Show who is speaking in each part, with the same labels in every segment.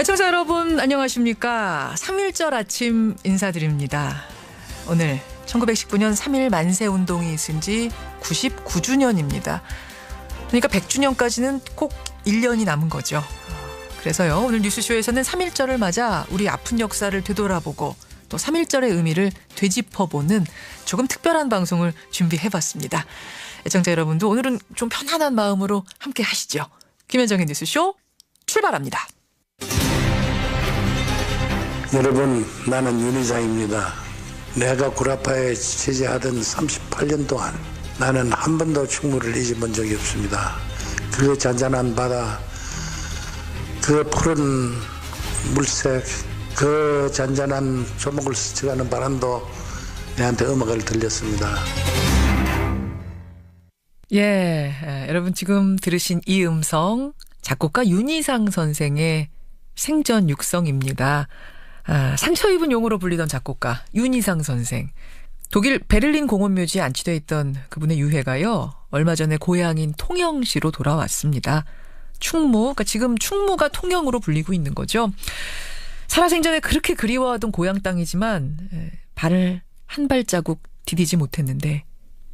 Speaker 1: 애청자 여러분 안녕하십니까? 3.1절 아침 인사드립니다. 오늘 1919년 3.1 만세 운동이 있은 지 99주년입니다. 그러니까 100주년까지는 꼭 1년이 남은 거죠. 그래서요 오늘 뉴스쇼에서는 3.1절을 맞아 우리 아픈 역사를 되돌아보고 또 3.1절의 의미를 되짚어보는 조금 특별한 방송을 준비해봤습니다. 애청자 여러분도 오늘은 좀 편안한 마음으로 함께 하시죠. 김현정의 뉴스쇼 출발합니다
Speaker 2: 여러분, 나는 윤희상입니다. 내가 구라파에 취재하던 38년 동안 나는 한 번도 충무를 잊어본 적이 없습니다. 그 잔잔한 바다, 그 푸른 물색, 그 잔잔한 조목을 스쳐가는 바람도 내한테 음악을 들렸습니다.
Speaker 1: 예, 예, 여러분 지금 들으신 이 음성 작곡가 윤희상 선생의 생전 육성입니다. 아, 상처 입은 용으로 불리던 작곡가 윤희상 선생. 독일 베를린 공원묘지에 안치돼 있던 그분의 유해가요. 얼마 전에 고향인 통영시로 돌아왔습니다. 충무, 그러니까 지금 충무가 통영으로 불리고 있는 거죠. 살아생전에 그렇게 그리워하던 고향 땅이지만 에, 발을 한 발자국 디디지 못했는데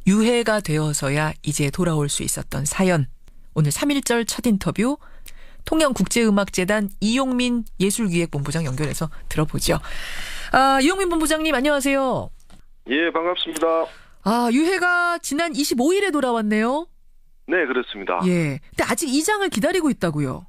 Speaker 1: 유해가 되어서야 이제 돌아올 수 있었던 사연. 오늘 3.1절 첫 인터뷰 통영국제음악재단 이용민 예술기획본부장 연결해서 들어보죠. 아, 이용민 본부장님 안녕하세요.
Speaker 3: 예, 반갑습니다.
Speaker 1: 아, 유해가 지난 25일에 돌아왔네요.
Speaker 3: 네, 그렇습니다.
Speaker 1: 예. 근데 아직 이장을 기다리고 있다고요.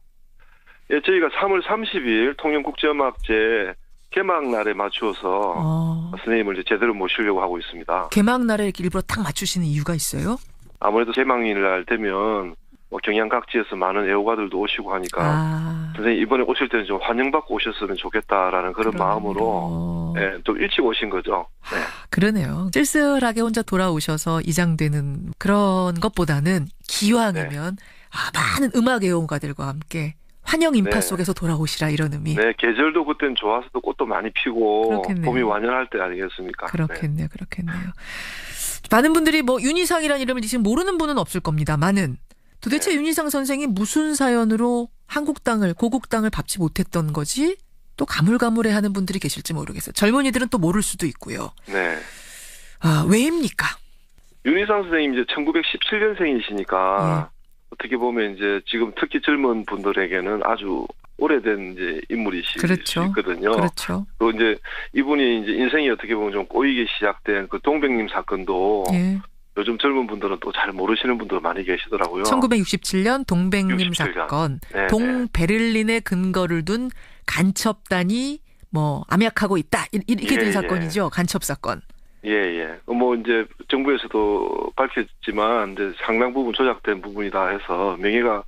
Speaker 3: 예, 저희가 3월 30일 통영국제음악제 개막 날에 맞추어서
Speaker 1: 어,
Speaker 3: 선생님을 이제 제대로 모시려고 하고 있습니다.
Speaker 1: 개막 날에 일부러 딱 맞추시는 이유가 있어요?
Speaker 3: 아무래도 개막일 날 되면 뭐 경양 각지에서 많은 애호가들도 오시고 하니까
Speaker 1: 아.
Speaker 3: 선생님 이번에 오실 때는 좀 환영받고 오셨으면 좋겠다라는 그런
Speaker 1: 그런
Speaker 3: 마음으로
Speaker 1: 거.
Speaker 3: 예, 좀 일찍 오신 거죠. 네.
Speaker 1: 그러네요. 쓸쓸하게 혼자 돌아오셔서 이장되는 그런 것보다는 기왕이면 아, 많은 음악 애호가들과 함께 환영 인파
Speaker 3: 네.
Speaker 1: 속에서 돌아오시라 이런 의미.
Speaker 3: 네, 계절도 그땐 좋아서 또 꽃도 많이 피고
Speaker 1: 그렇겠네요.
Speaker 3: 봄이 완연할 때 아니겠습니까? 네.
Speaker 1: 그렇겠네요, 그렇겠네요. 많은 분들이 뭐 윤희상이라는 이름을 지금 모르는 분은 없을 겁니다만은 도대체
Speaker 3: 네.
Speaker 1: 윤희상 선생이 무슨 사연으로 한국 땅을 고국 땅을 밟지 못했던 거지? 또 가물가물해 하는 분들이 계실지 모르겠어요. 젊은이들은 또 모를 수도 있고요.
Speaker 3: 네.
Speaker 1: 아 왜입니까?
Speaker 3: 윤희상 선생님 이제 1917년생이시니까
Speaker 1: 예.
Speaker 3: 어떻게 보면 이제 지금 특히 젊은 분들에게는 아주 오래된 이제 인물이실
Speaker 1: 그렇죠. 그렇죠.
Speaker 3: 또 이제 이분이 이제 인생이 어떻게 보면 좀 꼬이게 시작된 그 동백님 사건도
Speaker 1: 예.
Speaker 3: 요즘 젊은 분들은 또 잘 모르시는 분들 많이 계시더라고요.
Speaker 1: 1967년 동백님
Speaker 3: 67 년.
Speaker 1: 사건,
Speaker 3: 네, 네.
Speaker 1: 동베를린에 근거를 둔 간첩단이 뭐 암약하고 있다 이- 이렇게
Speaker 3: 예,
Speaker 1: 된
Speaker 3: 예.
Speaker 1: 사건이죠. 간첩 사건.
Speaker 3: 예, 예. 뭐 이제 정부에서도 밝혔지만 이제 상당 부분 조작된 부분이다 해서 명예가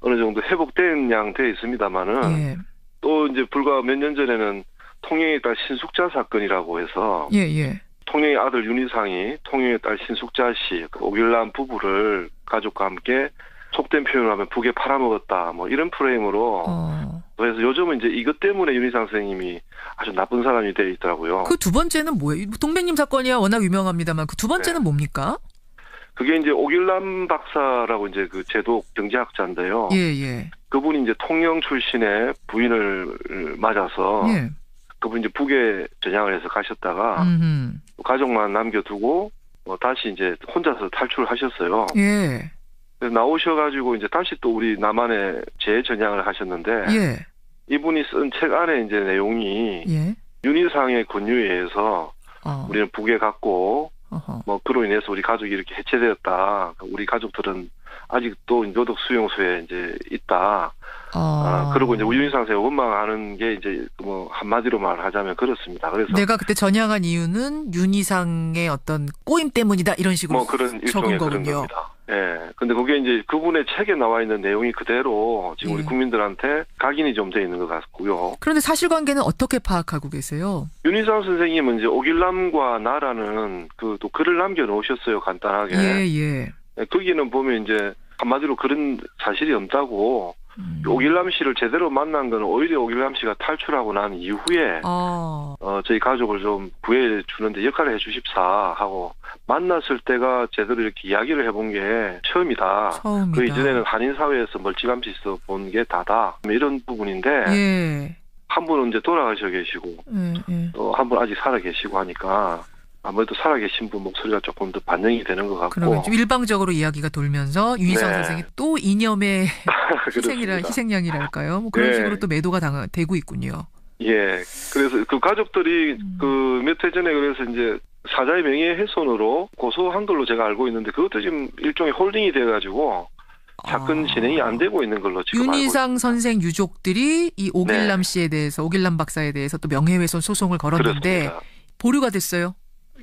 Speaker 3: 어느 정도 회복된 양 돼 있습니다만은
Speaker 1: 예,
Speaker 3: 또 이제 불과 몇 년 전에는 통영의 딸 신숙자 사건이라고 해서
Speaker 1: 예, 예.
Speaker 3: 통영의 아들 윤희상이 통영의 딸 신숙자 씨, 그 오길남 부부를 가족과 함께 속된 표현을 하면 북에 팔아먹었다. 뭐 이런 프레임으로
Speaker 1: 어.
Speaker 3: 그래서 요즘은 이제 이것 때문에 윤희상 선생님이 아주 나쁜 사람이 돼 있더라고요.
Speaker 1: 그 두 번째는 뭐예요? 동백님 사건이야 워낙 유명합니다만 그 두 번째는
Speaker 3: 네.
Speaker 1: 뭡니까?
Speaker 3: 그게 이제 오길남 박사라고 이제 그 제독 경제학자인데요.
Speaker 1: 예, 예.
Speaker 3: 그분이 이제 통영 출신의 부인을 맞아서
Speaker 1: 예.
Speaker 3: 그분이 이제 북에 전향을 해서 가셨다가
Speaker 1: 음흠.
Speaker 3: 가족만 남겨두고 어, 다시 이제 혼자서 탈출하셨어요.
Speaker 1: 예.
Speaker 3: 그래서 나오셔가지고 이제 다시 또 우리 남한에 재전향을 하셨는데
Speaker 1: 예.
Speaker 3: 이분이 쓴 책 안에 이제 내용이
Speaker 1: 예.
Speaker 3: 윤희상의 권유에 의해서
Speaker 1: 어.
Speaker 3: 우리는 북에 갔고
Speaker 1: 어허.
Speaker 3: 뭐 그로 인해서 우리 가족이 이렇게 해체되었다. 우리 가족들은 아직도 노덕 수용소에 이제 있다.
Speaker 1: 어.
Speaker 3: 아, 그리고 이제 윤희상 선생 원망하는 게 이제 뭐 한마디로 말하자면 그렇습니다. 그래서
Speaker 1: 내가 그때 전향한 이유는 윤희상의 어떤 꼬임 때문이다 이런 식으로
Speaker 3: 뭐 그런
Speaker 1: 적은
Speaker 3: 일종의 그런
Speaker 1: 거군요.
Speaker 3: 겁니다. 예. 근데 그게 이제 그분의 책에 나와 있는 내용이 그대로 지금
Speaker 1: 예.
Speaker 3: 우리 국민들한테 각인이 좀 돼 있는 것 같고요.
Speaker 1: 그런데 사실관계는 어떻게 파악하고 계세요?
Speaker 3: 윤희상 선생님은 이제 오길남과 나라는 그 또 글을 남겨 놓으셨어요. 간단하게.
Speaker 1: 예, 예.
Speaker 3: 예, 거기는 보면 이제 한마디로 그런 사실이 없다고
Speaker 1: 음.
Speaker 3: 오길남 씨를 제대로 만난 건 오히려 오길남 씨가 탈출하고 난 이후에
Speaker 1: 어.
Speaker 3: 어, 저희 가족을 좀 구해 주는데 역할을 해 주십사 하고 만났을 때가 제대로 이렇게 이야기를 해본 게 처음이다.
Speaker 1: 처음이다.
Speaker 3: 그 이전에는 한인 사회에서 멀찌감치 있어 본 게 다다. 뭐 이런 부분인데
Speaker 1: 예.
Speaker 3: 한 분은 이제 돌아가셔 계시고
Speaker 1: 예, 예.
Speaker 3: 또한분 아직 살아 계시고 하니까 아무래도 살아 계신 분 목소리가 조금 더 반영이 되는 것 같고
Speaker 1: 그러면 좀 일방적으로 이야기가 돌면서 윤희상
Speaker 3: 네.
Speaker 1: 선생이 또 이념의 희생이라. 희생양이랄까요? 뭐 그런
Speaker 3: 네.
Speaker 1: 식으로 또 매도가 당 되고 있군요.
Speaker 3: 예. 그래서 그 가족들이
Speaker 1: 음.
Speaker 3: 그몇 해 전에 그래서 이제 사자의 명예 훼손으로 고소한 걸로 제가 알고 있는데 그것도 지금 일종의 홀딩이 돼가지고 사건
Speaker 1: 아.
Speaker 3: 진행이 안 되고 있는 걸로 지금
Speaker 1: 윤희상 선생 유족들이 이 오길남
Speaker 3: 네.
Speaker 1: 씨에 대해서 오길남 박사에 대해서 또 명예훼손 소송을 걸었는데
Speaker 3: 그렇습니다.
Speaker 1: 보류가 됐어요.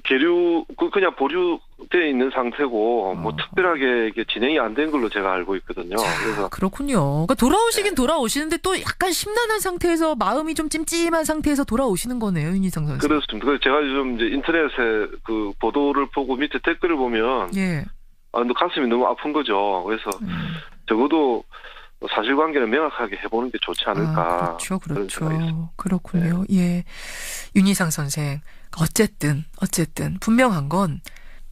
Speaker 3: 계류 그 그냥 보류돼 있는 상태고 뭐
Speaker 1: 어.
Speaker 3: 특별하게 이게 진행이 안 된 걸로 제가 알고 있거든요.
Speaker 1: 자,
Speaker 3: 그래서
Speaker 1: 그렇군요. 그러니까 돌아오시긴
Speaker 3: 네.
Speaker 1: 돌아오시는데 또 약간 심란한 상태에서 마음이 좀 찜찜한 상태에서 돌아오시는 거네요, 윤희상 선생.
Speaker 3: 그렇습니다. 그래서 제가 요즘 이제 인터넷에 그 보도를 보고 밑에 댓글을 보면
Speaker 1: 예.
Speaker 3: 아, 근데 가슴이 너무 아픈 거죠. 그래서
Speaker 1: 음.
Speaker 3: 적어도 사실관계는 명확하게 해보는 게 좋지 않을까.
Speaker 1: 아, 그렇죠, 그렇죠. 그렇군요. 예. 윤희상 선생. 어쨌든, 어쨌든, 분명한 건,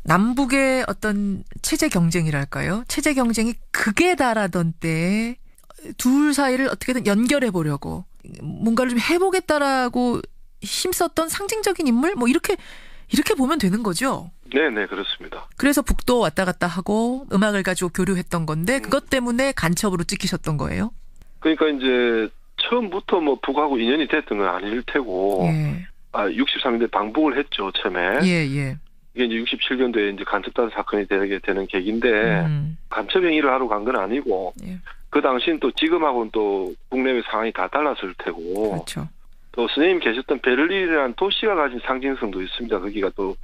Speaker 1: 남북의 어떤 체제 경쟁이랄까요? 체제 경쟁이 극에 달하던 때에 둘 사이를 어떻게든 연결해 보려고, 뭔가를 좀 해보겠다라고 힘썼던 상징적인 인물? 뭐, 이렇게, 이렇게 보면 되는 거죠.
Speaker 3: 네 네 그렇습니다.
Speaker 1: 그래서 북도 왔다 갔다 하고 음악을 가지고 교류했던 건데,
Speaker 3: 음.
Speaker 1: 그것 때문에 간첩으로 찍히셨던 거예요?
Speaker 3: 그러니까 이제 처음부터 뭐 북하고 인연이 됐던 건 아닐 테고
Speaker 1: 예.
Speaker 3: 아 63년대 방북을 했죠 처음에
Speaker 1: 예, 예.
Speaker 3: 이게 이제 67년도에 이제 간첩단 사건이 되게 되는 계기인데
Speaker 1: 음.
Speaker 3: 간첩 행위를 하러 간 건 아니고
Speaker 1: 예.
Speaker 3: 그 당시엔 또 지금하고는 또 국내외 상황이 다 달랐을 테고
Speaker 1: 그렇죠.
Speaker 3: 또 선생님 계셨던 베를린이라는 도시가 가진 상징성도 있습니다. 거기가 또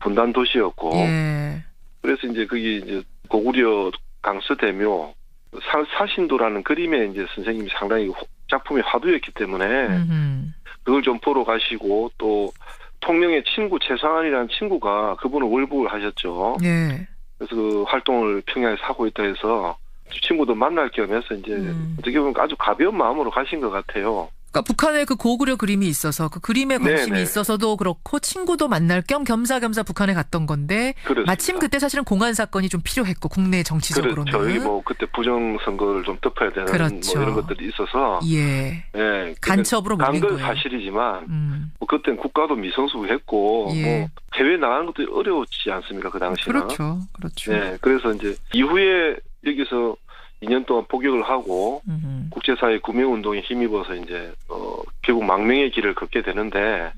Speaker 3: 분단 도시였고
Speaker 1: 예.
Speaker 3: 그래서 이제 거기 이제 고구려 강서 대묘 사, 사신도라는 그림에 이제 선생님이 상당히 호- 작품이 화두였기 때문에
Speaker 1: 음흠.
Speaker 3: 그걸 좀 보러 가시고 또 통영의 친구 최상환이라는 친구가 그분은 월북을 하셨죠.
Speaker 1: 예.
Speaker 3: 그래서 그 활동을 평양에서 하고 있다 해서 친구도 만날 겸해서 이제
Speaker 1: 음.
Speaker 3: 어떻게 보면 아주 가벼운 마음으로 가신 것 같아요.
Speaker 1: 그러니까 북한에 그 고구려 그림이 있어서 그 그림에 관심이
Speaker 3: 네네.
Speaker 1: 있어서도 그렇고 친구도 만날 겸 겸사겸사 북한에 갔던 건데
Speaker 3: 그렇습니다.
Speaker 1: 마침 그때 사실은 공안 사건이 좀 필요했고 국내 정치적으로는
Speaker 3: 그렇죠. 여기 뭐 그때 부정 선거를 좀 덮어야 되는
Speaker 1: 그렇죠.
Speaker 3: 뭐 이런 것들이 있어서
Speaker 1: 예.
Speaker 3: 예,
Speaker 1: 간첩으로
Speaker 3: 간건
Speaker 1: 거예요.
Speaker 3: 사실이지만
Speaker 1: 음.
Speaker 3: 뭐 그때는 국가도 미성숙했고
Speaker 1: 예.
Speaker 3: 뭐 해외 나가는 것도 어려웠지 않습니까 그 당시는.
Speaker 1: 그렇죠. 그렇죠.
Speaker 3: 네, 그래서 이제 이후에 여기서 2년 동안 복역을 하고
Speaker 1: 음흠.
Speaker 3: 국제사회 구매운동에 힘입어서 이제 어 결국 망명의 길을 걷게 되는데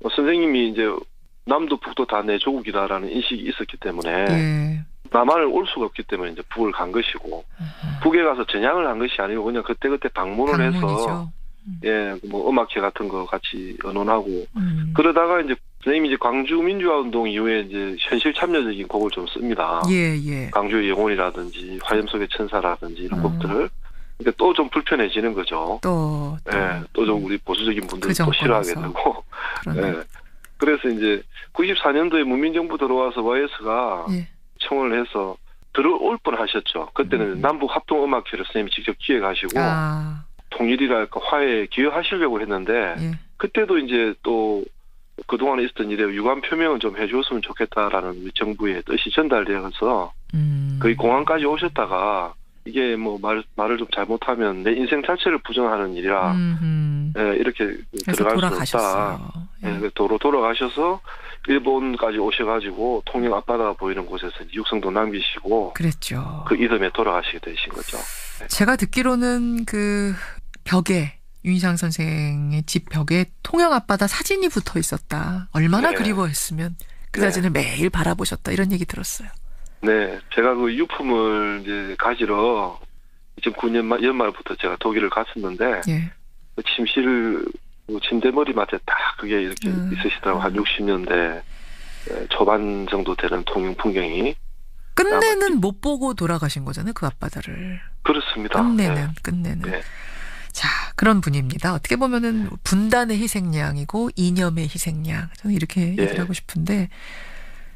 Speaker 3: 뭐 선생님이 이제 남도 북도 다 내 조국이다라는 인식이 있었기 때문에
Speaker 1: 예.
Speaker 3: 남한을 올 수가 없기 때문에 이제 북을 간 것이고
Speaker 1: 아하.
Speaker 3: 북에 가서 전향을 한 것이 아니고 그냥 그때 그때 방문을 해서
Speaker 1: 방문이죠.
Speaker 3: 예뭐 음악회 같은 거 같이 의논하고
Speaker 1: 음.
Speaker 3: 그러다가 이제 선생님이 이제 광주 민주화 운동 이후에 이제 현실 참여적인 곡을 좀 씁니다.
Speaker 1: 예, 예.
Speaker 3: 광주의 영혼이라든지 화염 속의 천사라든지 이런
Speaker 1: 음.
Speaker 3: 곡들을 그러니까 또 좀 불편해지는 거죠.
Speaker 1: 또, 또.
Speaker 3: 예, 또 좀 우리 보수적인 분들 그또 싫어하게. 되고. 예. 그래서 이제 94년도에 문민정부 들어와서 YS가
Speaker 1: 예.
Speaker 3: 청원을 해서 들어올 뻔 하셨죠. 그때는
Speaker 1: 음.
Speaker 3: 남북 합동 음악회를 선생님이 직접 기획하시고
Speaker 1: 아,
Speaker 3: 통일이랄까 화해에 기여하시려고 했는데
Speaker 1: 예.
Speaker 3: 그때도 이제 또 그동안에 있었던 일에 유감 표명을 좀 해줬으면 좋겠다라는 우리 정부의 뜻이 전달되어서
Speaker 1: 음.
Speaker 3: 거의 공항까지 오셨다가 이게 뭐 말, 말을 좀 잘못하면 내 인생 자체를 부정하는 일이라. 예, 이렇게 들어갈 수 없다.
Speaker 1: 돌아가셨어요.
Speaker 3: 예,
Speaker 1: 예.
Speaker 3: 그 도로 돌아가셔서 일본까지 오셔가지고 통영 앞바다 보이는 곳에서 육성도 남기시고
Speaker 1: 그랬죠.
Speaker 3: 그 이듬해 돌아가시게 되신 거죠.
Speaker 1: 제가 듣기로는 그 벽에 윤희상 선생의 집 벽에 통영 앞바다 사진이 붙어 있었다. 얼마나
Speaker 3: 네.
Speaker 1: 그리워했으면 그
Speaker 3: 네.
Speaker 1: 사진을 매일 바라보셨다 이런 얘기 들었어요.
Speaker 3: 네, 제가 그 유품을 이제 가지러 2009년 말- 연말부터 제가 독일을 갔었는데
Speaker 1: 예.
Speaker 3: 그 침실 그 침대 머리맡에 딱 그게 이렇게
Speaker 1: 음.
Speaker 3: 있으시더라고 한 60년대 초반 정도 되는 통영 풍경이
Speaker 1: 끝내는 못 보고 돌아가신 거잖아요. 그 앞바다를.
Speaker 3: 그렇습니다.
Speaker 1: 끝내는
Speaker 3: 네.
Speaker 1: 끝내는.
Speaker 3: 네.
Speaker 1: 자 그런 분입니다. 어떻게 보면은 분단의 희생양이고 이념의 희생양. 저는 이렇게
Speaker 3: 예.
Speaker 1: 얘기를 하고 싶은데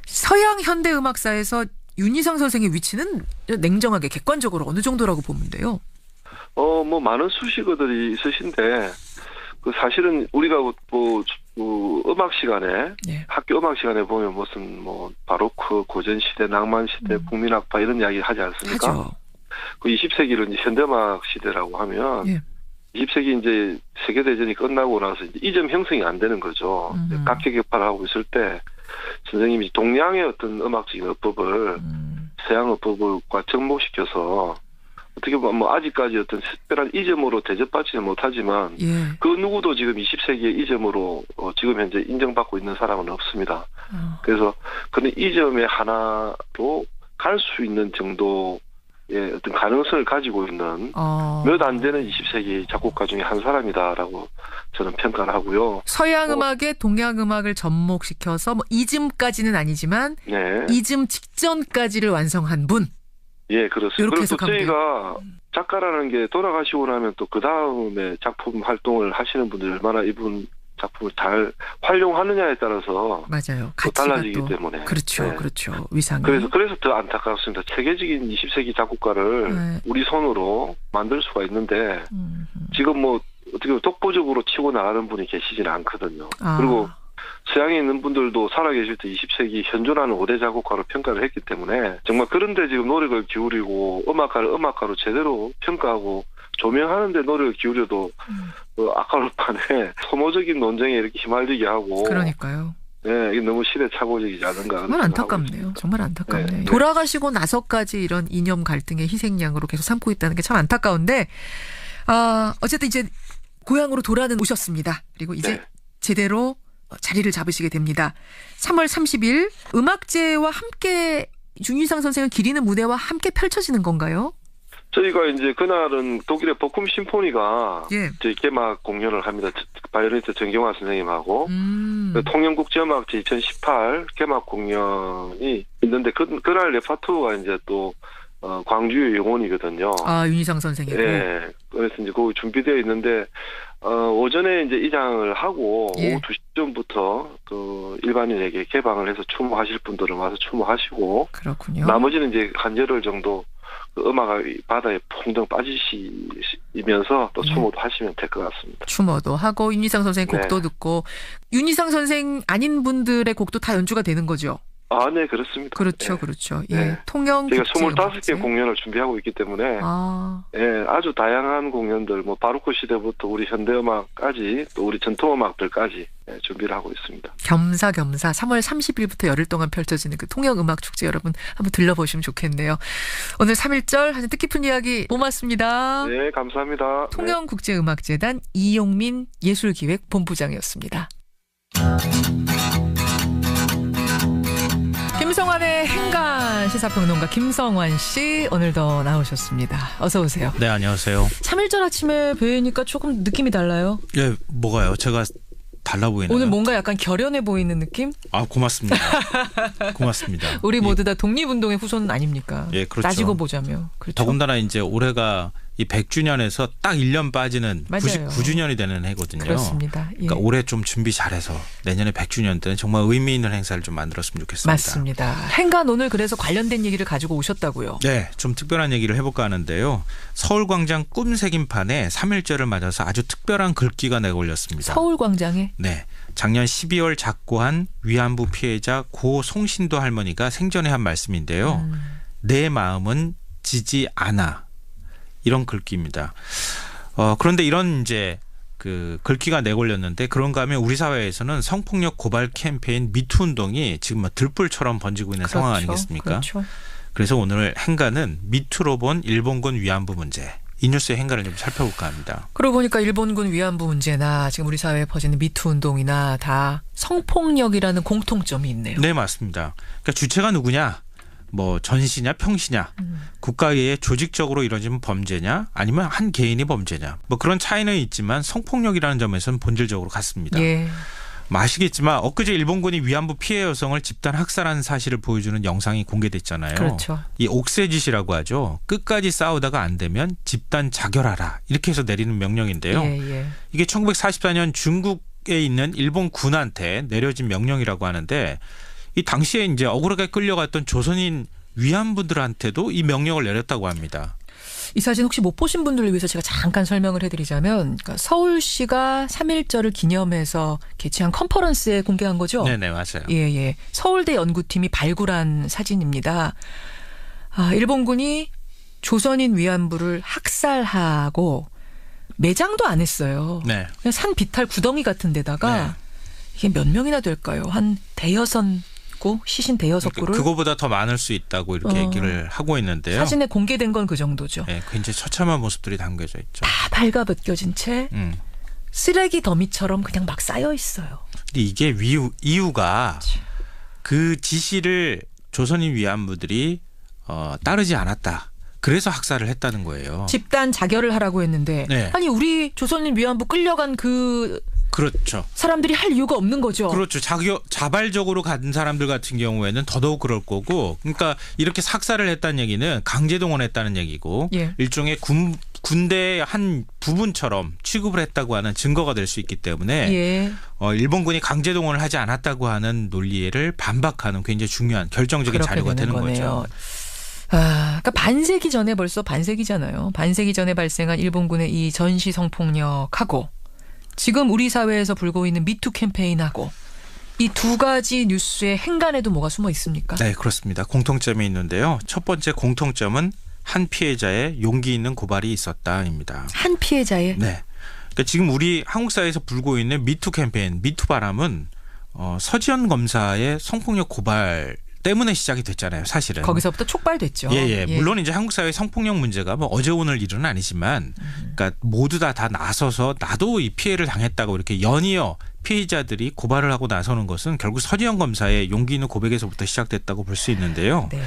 Speaker 1: 서양 현대 음악사에서 윤희상 선생의 위치는 냉정하게 객관적으로 어느 정도라고 보면 돼요.
Speaker 3: 어, 뭐, 많은 수식어들이 있으신데, 그 사실은 우리가 뭐, 그 음악 시간에,
Speaker 1: 예.
Speaker 3: 학교 음악 시간에 보면 무슨 뭐, 바로크, 고전 시대, 낭만 시대,
Speaker 1: 음.
Speaker 3: 국민악파 이런 이야기 하지 않습니까?
Speaker 1: 하죠.
Speaker 3: 그 20세기를 이제 현대음악 시대라고 하면,
Speaker 1: 예.
Speaker 3: 20세기 이제 세계 대전이 끝나고 나서 이점 형성이 안 되는 거죠.
Speaker 1: 음.
Speaker 3: 각계 격파를 하고 있을 때, 선생님이 동양의 어떤 음악적인 어법을
Speaker 1: 음.
Speaker 3: 서양 어법과 접목시켜서 어떻게 보면 뭐 아직까지 어떤 특별한 이점으로 대접받지는 못하지만
Speaker 1: 예.
Speaker 3: 그 누구도 지금 20세기의 이점으로 어, 지금 현재 인정받고 있는 사람은 없습니다.
Speaker 1: 어.
Speaker 3: 그래서 그런 이점의 하나로 갈 수 있는 정도 의 어떤 가능성을 가지고 있는
Speaker 1: 어.
Speaker 3: 몇안 되는 20세기 작곡가 중에 한 사람이다라고 저는 평가를 하고요.
Speaker 1: 서양
Speaker 3: 어.
Speaker 1: 음악에 동양 음악을 접목시켜서 뭐 이즘까지는 아니지만
Speaker 3: 네.
Speaker 1: 이즘 직전까지를 완성한 분.
Speaker 3: 예, 그렇습니다. 그리고 또. 저희가 작가라는 게 돌아가시고 나면 또 그 다음에 작품 활동을 하시는 분들이 얼마나 이분 작품을 잘 활용하느냐에 따라서
Speaker 1: 맞아요.
Speaker 3: 또 달라지기
Speaker 1: 또
Speaker 3: 때문에.
Speaker 1: 그렇죠,
Speaker 3: 네.
Speaker 1: 그렇죠. 위상이.
Speaker 3: 그래서 그래서 더 안타깝습니다. 세계적인 20세기 작곡가를
Speaker 1: 네.
Speaker 3: 우리 손으로 만들 수가 있는데
Speaker 1: 음, 음.
Speaker 3: 지금 뭐 어떻게 보면 독보적으로 치고 나가는 분이 계시지는 않거든요.
Speaker 1: 아.
Speaker 3: 그리고 서양에 있는 분들도 살아계실 때 20세기 현존하는 5대 작곡가로 평가를 했기 때문에 정말 그런데 지금 노력을 기울이고 음악가를 음악가로 제대로 평가하고 조명하는 데 노력을 기울여도
Speaker 1: 음.
Speaker 3: 그 아까울 판에 소모적인 논쟁에 이렇게 휘말리게 하고
Speaker 1: 그러니까요.
Speaker 3: 네, 이게 너무 시대착오적이지 않은가
Speaker 1: 정말 안타깝네요. 정말 안타깝네요.
Speaker 3: 네, 네.
Speaker 1: 돌아가시고 나서까지 이런 이념 갈등의 희생양으로 계속 삼고 있다는 게 참 안타까운데, 아, 어쨌든 이제 고향으로 돌아는 오셨습니다. 그리고 이제
Speaker 3: 네.
Speaker 1: 제대로 자리를 잡으시게 됩니다. 3월 30일 음악제와 함께 윤희상 선생을 기리는 무대와 함께 펼쳐지는 건가요?
Speaker 3: 저희가 이제 그날은 독일의 버쿰 심포니가
Speaker 1: 예.
Speaker 3: 개막 공연을 합니다. 바이올리니스트 정경화 선생님하고
Speaker 1: 음.
Speaker 3: 그 통영국제음악제 2018 개막 공연이 있는데 그, 그날 레파토가 이제 또 어, 광주의 영혼이거든요.
Speaker 1: 아, 윤희상 선생이고.
Speaker 3: 예. 그래서 이제 거기 준비되어 있는데 어, 오전에 이제 입장을 하고
Speaker 1: 예.
Speaker 3: 오후 2시쯤부터 그 일반인에게 개방을 해서 추모하실 분들은 와서 추모하시고
Speaker 1: 그렇군요.
Speaker 3: 나머지는 이제 한 열흘 정도 그 음악 바다에 풍덩 빠지시면서 또
Speaker 1: 네.
Speaker 3: 추모도 하시면 될 것 같습니다.
Speaker 1: 추모도 하고 윤희상 선생
Speaker 3: 네.
Speaker 1: 곡도 듣고 윤희상 선생 아닌 분들의 곡도 다 연주가 되는 거죠.
Speaker 3: 아, 네, 그렇습니다.
Speaker 1: 그렇죠,
Speaker 3: 예.
Speaker 1: 그렇죠. 예.
Speaker 3: 네.
Speaker 1: 통영 국제음악제.
Speaker 3: 25개 공연을 준비하고 있기 때문에
Speaker 1: 아,
Speaker 3: 예, 아주 다양한 공연들, 뭐 바로크 시대부터 우리 현대 음악까지 또 우리 전통 음악들까지 예, 준비를 하고 있습니다.
Speaker 1: 겸사겸사 3월 30일부터 열흘 동안 펼쳐지는 그 통영 음악 축제 여러분 한번 들러보시면 좋겠네요. 오늘 3일절 아주 뜻깊은 이야기 고맙습니다.
Speaker 3: 네, 감사합니다. 네.
Speaker 1: 통영 국제 음악 재단 이용민 예술기획 본부장이었습니다. 김성환의 행간 시사평론가 김성환 씨 오늘도 나오셨습니다. 어서 오세요.
Speaker 4: 네, 안녕하세요.
Speaker 1: 3일절 아침에 뵈니까 조금 느낌이 달라요.
Speaker 4: 예, 뭐가요? 제가 달라 보이나요?
Speaker 1: 오늘 뭔가 약간 결연해 보이는 느낌?
Speaker 4: 아, 고맙습니다. 고맙습니다.
Speaker 1: 우리
Speaker 4: 이-
Speaker 1: 모두 다 독립운동의 후손 아닙니까?
Speaker 4: 예, 그렇죠.
Speaker 1: 따지고 보자면. 그렇죠.
Speaker 4: 더군다나 이제 올해가 이 100주년에서 딱 1년 빠지는
Speaker 1: 맞아요.
Speaker 4: 99주년이 되는 해거든요.
Speaker 1: 그렇습니다. 예.
Speaker 4: 그러니까 올해 좀 준비 잘해서 내년에 100주년 때는 정말 의미 있는 행사를 좀 만들었으면 좋겠습니다.
Speaker 1: 맞습니다. 행간 오늘 그래서 관련된 얘기를 가지고 오셨다고요.
Speaker 4: 네, 좀 특별한 얘기를 해볼까 하는데요. 서울광장 꿈새김판에 3일절을 맞아서 아주 특별한 글귀가 내걸렸습니다.
Speaker 1: 서울광장에
Speaker 4: 네. 작년 12월 작고한 위안부 피해자 고 송신도 할머니가 생전에 한 말씀인데요.
Speaker 1: 음,
Speaker 4: 내 마음은 지지 않아. 이런 글귀입니다. 어, 그런데 이런 이제 그 글귀가 내걸렸는데 그런가 하면 우리 사회에서는 성폭력 고발 캠페인 미투 운동이 지금 뭐 들불처럼 번지고 있는 상황
Speaker 1: 그렇죠.
Speaker 4: 아니겠습니까?
Speaker 1: 그렇죠.
Speaker 4: 그래서 오늘 행가는 미투로 본 일본군 위안부 문제 이 뉴스의 행가를 좀 살펴볼까 합니다.
Speaker 1: 그러고 보니까 일본군 위안부 문제나 지금 우리 사회에 퍼지는 미투 운동이나 다 성폭력이라는 공통점이 있네요.
Speaker 4: 네, 맞습니다. 그러니까 주체가 누구냐? 뭐 전시냐 평시냐
Speaker 1: 음.
Speaker 4: 국가에 조직적으로 이루어진 범죄냐 아니면 한 개인이 범죄냐 뭐 그런 차이는 있지만 성폭력이라는 점에서는 본질적으로 같습니다.
Speaker 1: 예.
Speaker 4: 뭐 아시겠지만 엊그제 일본군이 위안부 피해 여성을 집단 학살한 사실을 보여주는 영상이 공개됐잖아요.
Speaker 1: 그렇죠.
Speaker 4: 이 옥새짓이라고 하죠. 끝까지 싸우다가 안 되면 집단 자결하라 이렇게 해서 내리는 명령인데요.
Speaker 1: 예, 예.
Speaker 4: 이게 1944년 중국에 있는 일본 군한테 내려진 명령이라고 하는데 이 당시에 이제 억울하게 끌려갔던 조선인 위안부들한테도 이 명령을 내렸다고 합니다.
Speaker 1: 이 사진 혹시 못 보신 분들을 위해서 제가 잠깐 설명을 해드리자면 그러니까 서울시가 3.1절을 기념해서 개최한 컨퍼런스에 공개한 거죠.
Speaker 4: 네네 맞아요.
Speaker 1: 예, 예. 서울대 연구팀이 발굴한 사진입니다. 아, 일본군이 조선인 위안부를 학살하고 매장도 안 했어요.
Speaker 4: 네.
Speaker 1: 그냥 산 비탈 구덩이 같은 데다가
Speaker 4: 네.
Speaker 1: 이게 몇 명이나 될까요? 한 대여섯 구 시신 대여섯 구를
Speaker 4: 그거보다 더 많을 수 있다고 이렇게
Speaker 1: 어.
Speaker 4: 얘기를 하고 있는데요.
Speaker 1: 사진에 공개된 건 그 정도죠.
Speaker 4: 네, 굉장히 처참한 모습들이 담겨져 있죠.
Speaker 1: 다 발가벗겨진 채
Speaker 4: 음.
Speaker 1: 쓰레기 더미처럼 그냥 막 쌓여 있어요.
Speaker 4: 근데 이게 이유, 이유가 그 지시를 조선인 위안부들이 어, 따르지 않았다. 그래서 학살을 했다는 거예요.
Speaker 1: 집단 자결을 하라고 했는데
Speaker 4: 네.
Speaker 1: 아니 우리 조선인 위안부 끌려간 그
Speaker 4: 그렇죠.
Speaker 1: 사람들이 할 이유가 없는 거죠.
Speaker 4: 그렇죠. 자겨, 자발적으로 간 사람들 같은 경우에는 더더욱 그럴 거고, 그러니까 이렇게 삭살을 했다는 얘기는 강제 동원했다는 얘기고,
Speaker 1: 예.
Speaker 4: 일종의 군 군대의 한 부분처럼 취급을 했다고 하는 증거가 될 수 있기 때문에
Speaker 1: 예.
Speaker 4: 어, 일본군이 강제 동원을 하지 않았다고 하는 논리를 반박하는 굉장히 중요한 결정적인 자료가 되는
Speaker 1: 되는.
Speaker 4: 거죠.
Speaker 1: 아, 그러니까 반세기 전에 벌써 반세기잖아요. 반세기 전에 발생한 일본군의 이 전시 성폭력하고 지금 우리 사회에서 불고 있는 미투 캠페인하고 이두 가지 뉴스의 행간에도 뭐가 숨어 있습니까?
Speaker 4: 네, 그렇습니다. 공통점이 있는데요. 첫 번째 공통점은 한 피해자의 용기 있는 고발이 있었다입니다.
Speaker 1: 한 피해자의
Speaker 4: 네. 그러니까 지금 우리 한국 사회에서 불고 있는 미투 캠페인, 미투 바람은 어, 서지현 검사의 성폭력 고발 때문에 시작이 됐잖아요. 사실은.
Speaker 1: 거기서부터 촉발됐죠.
Speaker 4: 예, 예. 물론 이제 한국 사회 성폭력 문제가 뭐 어제 오늘 일은 아니지만, 그러니까 모두 다 다 나서서 나도 이 피해를 당했다고 이렇게 연이어 피해자들이 고발을 하고 나서는 것은 결국 서지현 검사의 용기 있는 고백에서부터 시작됐다고 볼 수 있는데요.
Speaker 1: 네.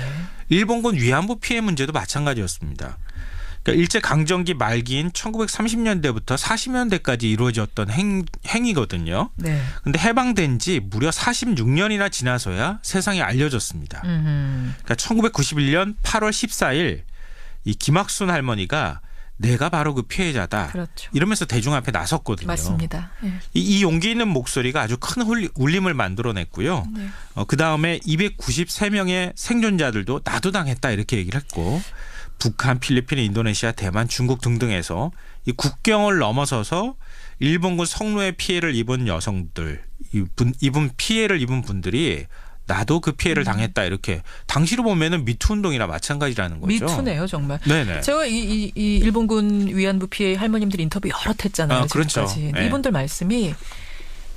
Speaker 4: 일본군 위안부 피해 문제도 마찬가지였습니다. 그러니까 일제 강점기 말기인 1930년대부터 40년대까지 이루어졌던 행, 행위거든요.
Speaker 1: 네.
Speaker 4: 근데 해방된 지 무려 46년이나 지나서야 세상에 알려졌습니다.
Speaker 1: 음.
Speaker 4: 그러니까 1991년 8월 14일 이 김학순 할머니가 내가 바로 그 피해자다.
Speaker 1: 그렇죠.
Speaker 4: 이러면서 대중 앞에 나섰거든요.
Speaker 1: 맞습니다. 예.
Speaker 4: 이, 이 용기 있는 목소리가 아주 큰 울림을 만들어냈고요.
Speaker 1: 네.
Speaker 4: 어, 그 다음에 293명의 생존자들도 나도 당했다 이렇게 얘기를 했고 북한, 필리핀, 인도네시아, 대만, 중국 등등에서 이 국경을 넘어서서 일본군 성노예 피해를 입은 여성들, 이분, 입은 피해를 입은 분들이 나도 그 피해를
Speaker 1: 음.
Speaker 4: 당했다 이렇게 당시로 보면은 미투 운동이나 마찬가지라는 거죠.
Speaker 1: 미투네요, 정말.
Speaker 4: 네네.
Speaker 1: 제가 이, 이, 이 일본군 위안부 피해 할머님들 인터뷰 여러 했잖아요.
Speaker 4: 아, 그렇죠. 네.
Speaker 1: 이분들 말씀이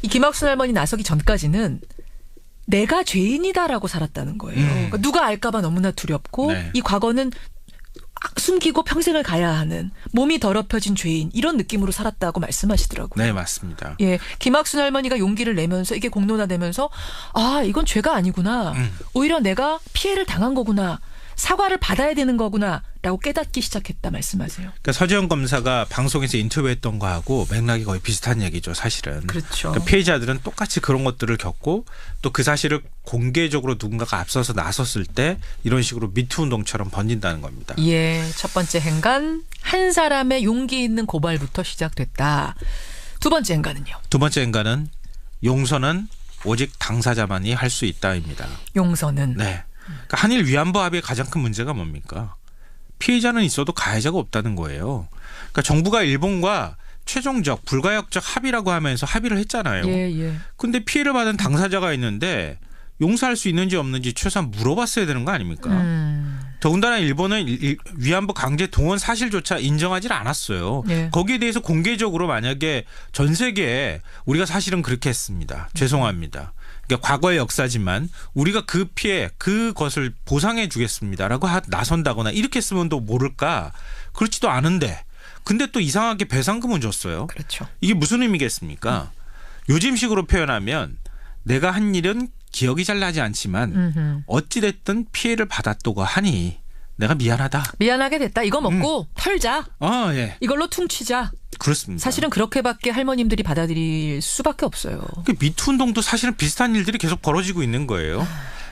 Speaker 1: 이 김학순 할머니 나서기 전까지는 내가 죄인이다라고 살았다는 거예요.
Speaker 4: 음.
Speaker 1: 그러니까 누가 알까봐 너무나 두렵고
Speaker 4: 네.
Speaker 1: 이 과거는 숨기고 평생을 가야 하는 몸이 더럽혀진 죄인 이런 느낌으로 살았다고 말씀하시더라고요.
Speaker 4: 네 맞습니다.
Speaker 1: 예, 김학순 할머니가 용기를 내면서 이게 공론화되면서 아 이건 죄가 아니구나.
Speaker 4: 음.
Speaker 1: 오히려 내가 피해를 당한 거구나. 사과를 받아야 되는 거구나라고 깨닫기 시작했다 말씀하세요.
Speaker 4: 그러니까 서지현 검사가 방송에서 인터뷰했던 거하고 맥락이 거의 비슷한 얘기죠, 사실은.
Speaker 1: 그렇죠.
Speaker 4: 그러니까 피해자들은 똑같이 그런 것들을 겪고 또 그 사실을 공개적으로 누군가가 앞서서 나섰을 때 이런 식으로 미투 운동처럼 번진다는 겁니다.
Speaker 1: 예, 첫 번째 행간 한 사람의 용기 있는 고발부터 시작됐다. 두 번째 행간은요.
Speaker 4: 두 번째 인간은 용서는 오직 당사자만이 할 수 있다입니다.
Speaker 1: 용서는
Speaker 4: 네. 그러니까 한일 위안부 합의의 가장 큰 문제가 뭡니까? 피해자는 있어도 가해자가 없다는 거예요. 그러니까 정부가 일본과 최종적 불가역적 합의라고 하면서 합의를 했잖아요.
Speaker 1: 예, 예.
Speaker 4: 근데 피해를 받은 당사자가 있는데 용서할 수 있는지 없는지 최소한 물어봤어야 되는 거 아닙니까?
Speaker 1: 음.
Speaker 4: 더군다나 일본은 위안부 강제 동원 사실조차 인정하지 않았어요.
Speaker 1: 예.
Speaker 4: 거기에 대해서 공개적으로 만약에 전 세계에 우리가 사실은 그렇게 했습니다. 죄송합니다. 그러니까 과거의 역사지만 우리가 그 피해 그것을 보상해 주겠습니다라고 하- 나선다거나 이렇게 쓰면 또 모를까 그렇지도 않은데 근데 또 이상하게 배상금은 줬어요.
Speaker 1: 그렇죠.
Speaker 4: 이게 무슨 의미겠습니까? 요즘식으로 표현하면 내가 한 일은 기억이 잘 나지 않지만
Speaker 1: 음흠.
Speaker 4: 어찌됐든 피해를 받았다고 하니 내가 미안하다.
Speaker 1: 미안하게 됐다. 이거 먹고 털자.
Speaker 4: 아, 예.
Speaker 1: 이걸로 퉁치자.
Speaker 4: 그렇습니다.
Speaker 1: 사실은 그렇게밖에 할머님들이 받아들일 수밖에 없어요.
Speaker 4: 그 미투 운동도 사실은 비슷한 일들이 계속 벌어지고 있는 거예요.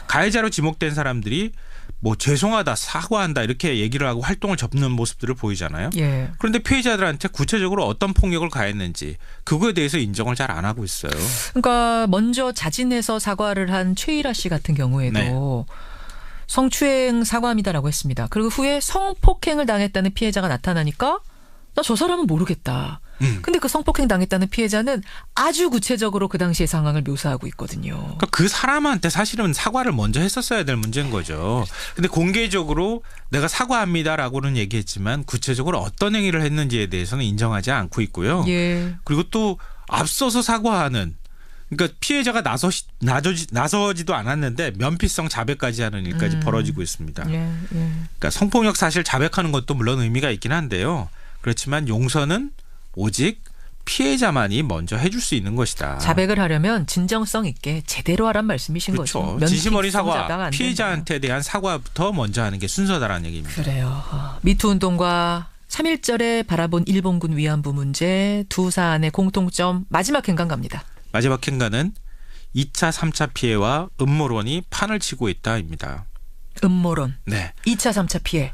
Speaker 4: 가해자로 지목된 사람들이 뭐 죄송하다, 사과한다 이렇게 얘기를 하고 활동을 접는 모습들을 보이잖아요.
Speaker 1: 예.
Speaker 4: 그런데 피해자들한테 구체적으로 어떤 폭력을 가했는지 그거에 대해서 인정을 잘 안 하고 있어요.
Speaker 1: 그러니까 먼저 자진해서 사과를 한 최일아 씨 같은 경우에도
Speaker 4: 네.
Speaker 1: 성추행 사과합니다라고 했습니다. 그리고 후에 성폭행을 당했다는 피해자가 나타나니까 나 저 사람은 모르겠다.
Speaker 4: 음.
Speaker 1: 근데 그 성폭행 당했다는 피해자는 아주 구체적으로 그 당시의 상황을 묘사하고 있거든요.
Speaker 4: 그러니까 그 사람한테 사실은 사과를 먼저 했었어야 될 문제인 거죠. 근데 공개적으로 내가 사과합니다라고는 얘기했지만 구체적으로 어떤 행위를 했는지에 대해서는 인정하지 않고 있고요.
Speaker 1: 예.
Speaker 4: 그리고 또 앞서서 사과하는 그러니까 피해자가 나서 나서지, 나서지도 않았는데 면피성 자백까지 하는 일까지
Speaker 1: 음.
Speaker 4: 벌어지고 있습니다.
Speaker 1: 예. 예.
Speaker 4: 그러니까 성폭력 사실 자백하는 것도 물론 의미가 있긴 한데요. 그렇지만 용서는 오직 피해자만이 먼저 해줄 수 있는 것이다.
Speaker 1: 자백을 하려면 진정성 있게 제대로 하란 말씀이신 거죠.
Speaker 4: 그렇죠.
Speaker 1: 면피
Speaker 4: 진심 어린 사과,
Speaker 1: 안
Speaker 4: 피해자한테 대한 사과부터 먼저 하는 게 순서다라는 얘기입니다.
Speaker 1: 그래요. 어, 미투 운동과 3.1절에 바라본 일본군 위안부 문제 두 사안의 공통점 마지막 행간 갑니다.
Speaker 4: 마지막 행간은 2차, 3차 피해와 음모론이 판을 치고 있다입니다.
Speaker 1: 음모론.
Speaker 4: 네.
Speaker 1: 2차, 3차 피해.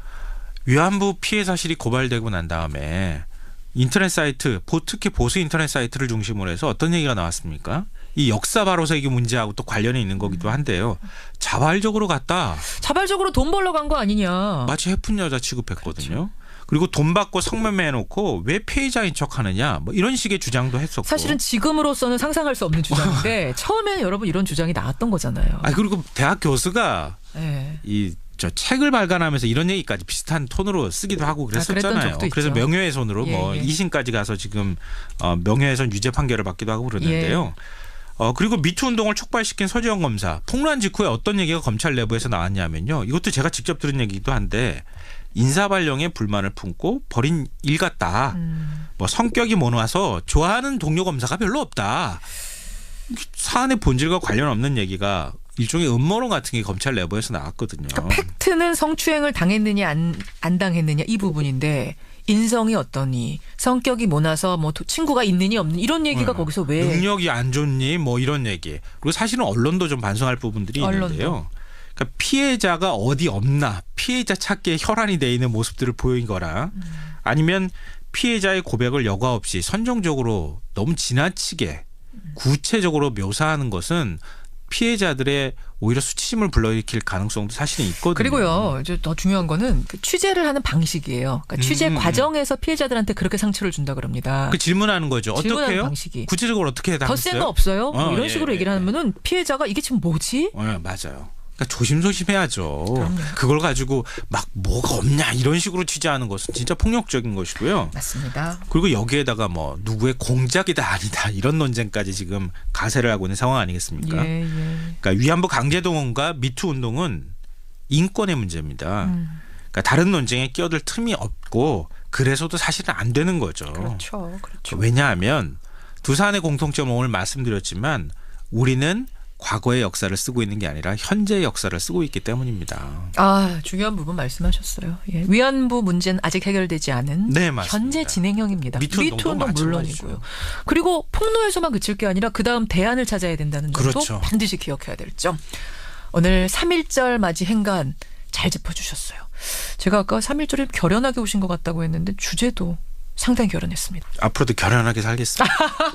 Speaker 4: 위안부 피해 사실이 고발되고 난 다음에 인터넷 사이트, 보- 특히 보수 인터넷 사이트를 중심으로 해서 어떤 얘기가 나왔습니까? 이 역사 바로세기 문제하고 또 관련이 있는 거기도 한데요. 자발적으로 갔다.
Speaker 1: 자발적으로 돈 벌러 간 거 아니냐.
Speaker 4: 마치 해픈 여자 취급했거든요. 그 리고 돈 받고 성매매 해놓고 왜 피해자인 척하느냐 뭐 이런 식의 주장도 했었고.
Speaker 1: 사실은 지금으로서는 상상할 수 없는 주장인데 처음에는 여러분 이런 주장이 나왔던 거잖아요.
Speaker 4: 아 그리고 대학 교수가
Speaker 1: 예.
Speaker 4: 이저 책을 발간하면서 이런 얘기까지 비슷한 톤으로 쓰기도 하고
Speaker 1: 그랬던
Speaker 4: 그랬었잖아요.
Speaker 1: 적도
Speaker 4: 그래서. 명예훼손으로
Speaker 1: 예,
Speaker 4: 뭐
Speaker 1: 예.
Speaker 4: 2심까지 가서 지금 어, 명예훼손 유죄 판결을 받기도 하고 그러는데요.
Speaker 1: 예.
Speaker 4: 어 그리고 미투 운동을 촉발시킨 서지영 검사 폭로한 직후에 어떤 얘기가 검찰 내부에서 나왔냐면요. 이것도 제가 직접 들은 얘기기도 한데 인사 발령에 불만을 품고 벌인 일 같다.
Speaker 1: 음.
Speaker 4: 뭐 성격이 모노와서 좋아하는 동료 검사가 별로 없다. 사안의 본질과 관련 없는 얘기가 일종의 음모론 같은 게 검찰 내부에서 나왔거든요.
Speaker 1: 그러니까 팩트는 성추행을 당했느냐 안, 안 당했느냐 이 부분인데 인성이 어떠니 성격이 모나서 뭐 도- 친구가 있느니 없느니 이런 얘기가
Speaker 4: 네.
Speaker 1: 거기서 왜
Speaker 4: 능력이 안 좋니 뭐 이런 얘기. 그리고 사실은 언론도 좀 반성할 부분들이
Speaker 1: 언론도.
Speaker 4: 있는데요. 그러니까 피해자가 어디 없나 피해자 찾기에 혈안이 돼 있는 모습들을 보인 거라
Speaker 1: 음.
Speaker 4: 아니면 피해자의 고백을 여과 없이 선정적으로 너무 지나치게 구체적으로 묘사하는 것은 피해자들의 오히려 수치심을 불러일으킬 가능성도 사실은 있거든요.
Speaker 1: 그리고요 이제 더 중요한 거는 그 취재를 하는 방식이에요. 그러니까 취재
Speaker 4: 음, 음.
Speaker 1: 과정에서 피해자들한테 그렇게 상처를 준다 그럽니다.
Speaker 4: 그 질문하는 거죠.
Speaker 1: 질문하는
Speaker 4: 어떻게 해요?
Speaker 1: 방식이.
Speaker 4: 구체적으로 어떻게
Speaker 1: 더센거
Speaker 4: 당했어요?
Speaker 1: 없어요? 뭐
Speaker 4: 어,
Speaker 1: 이런
Speaker 4: 예,
Speaker 1: 식으로
Speaker 4: 예,
Speaker 1: 얘기를
Speaker 4: 예.
Speaker 1: 하면은 피해자가 이게 지금 뭐지?
Speaker 4: 네, 맞아요. 그러니까 조심조심 해야죠.
Speaker 1: 그럼요.
Speaker 4: 그걸 가지고 막 뭐가 없냐 이런 식으로 취재하는 것은 진짜 폭력적인 것이고요.
Speaker 1: 맞습니다.
Speaker 4: 그리고 여기에다가 뭐 누구의 공작이다 아니다 이런 논쟁까지 지금 가세를 하고 있는 상황 아니겠습니까?
Speaker 1: 예, 예.
Speaker 4: 그러니까 위안부 강제동원과 미투 운동은 인권의 문제입니다.
Speaker 1: 음,
Speaker 4: 그러니까 다른 논쟁에 끼어들 틈이 없고 그래서도 사실은 안 되는 거죠.
Speaker 1: 그렇죠. 그렇죠.
Speaker 4: 왜냐하면 두 사안의 공통점을 오늘 말씀드렸지만 우리는 과거의 역사를 쓰고 있는 게 아니라 현재의 역사를 쓰고 있기 때문입니다.
Speaker 1: 아, 중요한 부분 말씀하셨어요. 예. 위안부 문제는 아직 해결되지 않은
Speaker 4: 네.
Speaker 1: 현재 진행형입니다.
Speaker 4: 미투 운동도
Speaker 1: 운동
Speaker 4: 마찬가지죠.
Speaker 1: 물론이고요. 그리고 폭로에서만 그칠 게 아니라 그 다음 대안을 찾아야 된다는 점도
Speaker 4: 그렇죠.
Speaker 1: 반드시 기억해야 될 점. 오늘 3.1절 맞이 행간 잘 짚어주셨어요. 제가 아까 3.1절에 결연하게 오신 것 같다고 했는데 주제도 상당히 결연했습니다.
Speaker 4: 앞으로도 결연하게 살겠습니다.